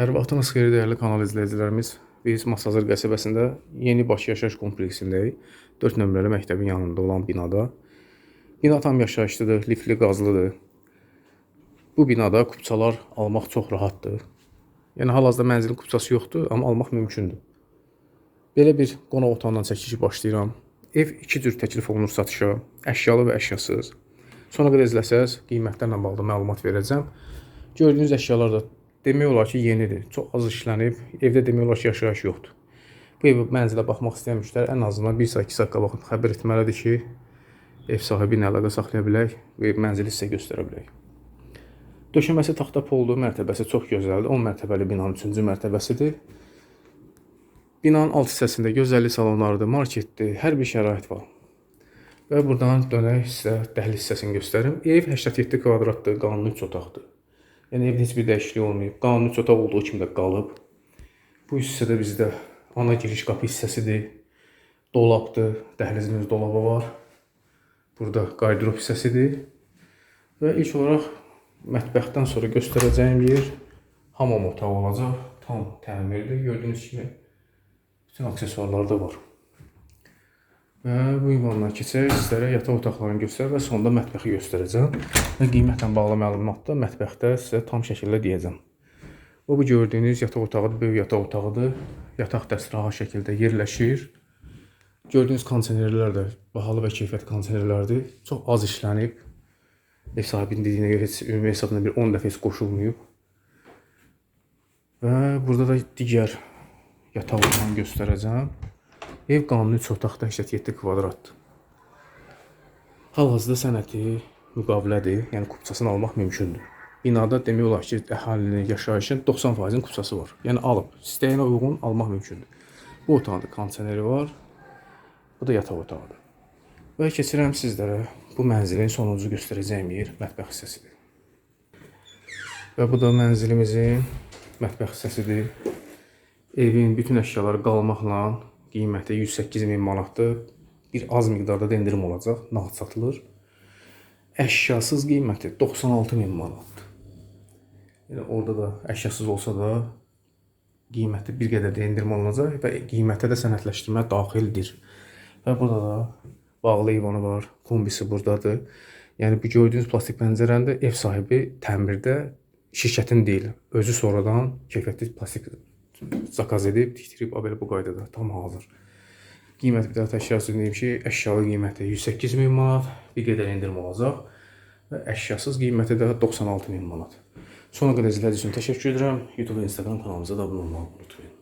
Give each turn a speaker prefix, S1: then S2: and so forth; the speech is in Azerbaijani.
S1: Hər vaxtınız xeyir dəyərli kanal izləyicilərimiz. Biz Masazır qəsəbəsində Yeni Baş yaşayış kompleksindəyik. 4 nömrəli məktəbin yanında olan binada. Bina tam yaşayışlıdır, liftli, qazlıdır. Bu binada kupçalar almaq çox rahatdır. Yəni hal-hazırda mənzilin kupçası yoxdur, amma almaq mümkündür. Belə bir qonaq otağından çəkiliş başlayıram. Ev iki cür təklif olunur satışa, əşyalı və əşyasız. Sonra qədər izləsəz, qiymətlərlə bağlı məlumat verəcəm. Gördüyünüz əşyalar da demək olar ki, yenidir. Çox az işlənib. Evdə demək olar ki, yaşayış yoxdur. Bu ev mənzilə baxmaq istəyən müştəri ən azından 1 saat, 2 saat qabaq xəbər etməlidir ki, ev sahibi ilə əlaqə saxlaya bilək və mənzili sizə göstərə bilək. Döşəməsi taxta poldur, mərtəbəsi çox gözəldir. 10 mərtəbəli binanın 3-cü mərtəbəsidir. Binanın alt hissəsində gözəllik salonlarıdır, marketdir, hər bir şərait var. Və buradan dönək sizə dəhliz hissəsini göstərim. Ev 87 kvadratdır, qanuni 3 otaqdır. Yəni evdə heç bir dəyişiklik olmayıb. Qanuni 3 otaq olduğu kimi də qalıb. Bu hissədə bizdə ana giriş qapı hissəsidir. Dolabdır, dəhlizimiz dolabı var. Burada qardırop hissəsidir. Və ilk olaraq mətbəxdən sonra göstərəcəyim yer hamam otağı olacaq. Tam təmirli. Gördüyünüz kimi bütün aksesuarlar da var. Və bu ünvandan keçərək sizlərə yataq otaqlarını göstərər və sonda mətbəxi göstərəcəm. Və qiymətlə bağlı məlumatda mətbəxdə sizə tam şəkildə deyəcəm. O bu gördüyünüz yataq otağıdır, böyük yataq otağıdır. Yataq dəsti rahat şəkildə yerləşir. Gördüyünüz kondisionerlər də bahalı və keyfiyyətli kondisionerlərdir. Çox az işlənib. Ev sahibinin dediyinə görə heç ümumi hesabına bir 10 dəfə heç qoşulmayıb. Və burada da digər yataq otağını göstərəcəm. Ev qanuni 3 otaq 87 kvadratdır. Hal-hazırda sənəti müqavilədir, yəni kupçasını almaq mümkündür. Binada demək olar ki, əhalinin yaşayışın 90%-in kupçası var. Yəni alıb, istəyinə uyğun almaq mümkündür. Bu otağın da kondisioneri var. Bu da yataq otağıdır. Və keçirəm sizlərə bu mənzilin sonuncu göstərəcəyim yer mətbəx hissəsidir. Və bu da mənzilimizin mətbəx hissəsidir. Evin bütün əşyaları qalmaqla qiyməti 108 min manatdır. Bir az miqdarda da endirim olacaq, nağd satılır. Əşyasız qiyməti 96 min manatdır. Yəni orada da əşyasız olsa da qiyməti bir qədər də endirim olunacaq və qiymətə də sənədləşdirmə daxildir. Və burada da bağlı eyvanı var, kombisi buradadır. Yəni bu gördüyünüz plastik pəncərəni də ev sahibi təmirdə şirkətin deyil, özü sonradan keyfiyyətli plastik zakaz edib, tikdirib, belə bu qaydada tam hazır. Qiymət bir daha təkrar söyləyim ki, əşyalı qiyməti 108 min manat, bir qədər endirim olacaq və əşyasız qiyməti də 96 min manat. Sona qədər izlədiyiniz üçün təşəkkür edirəm. YouTube və Instagram kanalımıza da abunə olmağı unutmayın.